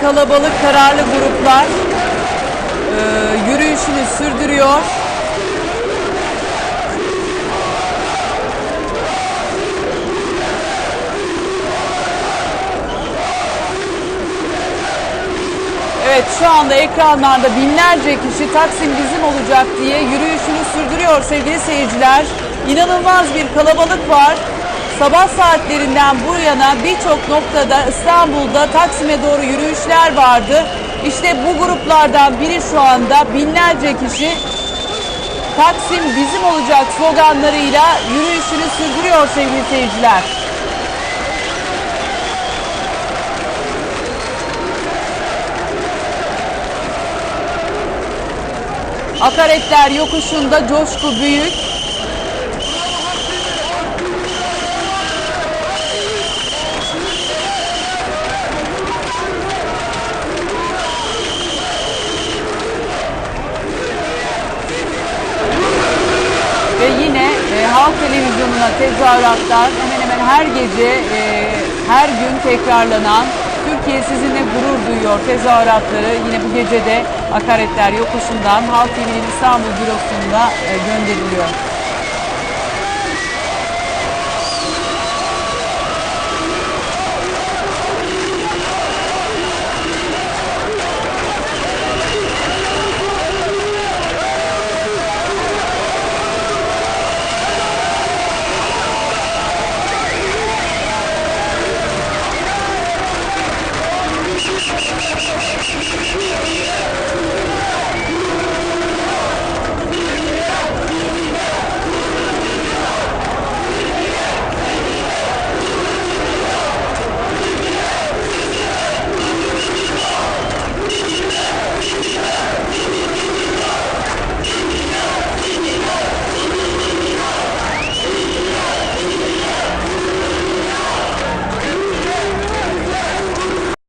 Kalabalık kararlı gruplar e, yürüyüşünü sürdürüyor. Evet şu anda ekranlarda binlerce kişi Taksim bizim olacak diye yürüyüşünü sürdürüyor sevgili seyirciler. İnanılmaz bir kalabalık var. Sabah saatlerinden bu yana birçok noktada İstanbul'da Taksim'e doğru yürüyüşler vardı. İşte bu gruplardan biri şu anda binlerce kişi Taksim bizim olacak sloganlarıyla yürüyüşünü sürdürüyor sevgili seyirciler. Akaretler yokuşunda coşku büyük. Ve yine e, Halk Televizyonu'na tezahüratlar hemen hemen her gece, e, her gün tekrarlanan Türkiye sizinle gurur duyuyor tezahüratları yine bu gece de Akaretler Yokuşu'ndan Halk TV'nin İstanbul bürosunda e, gönderiliyor.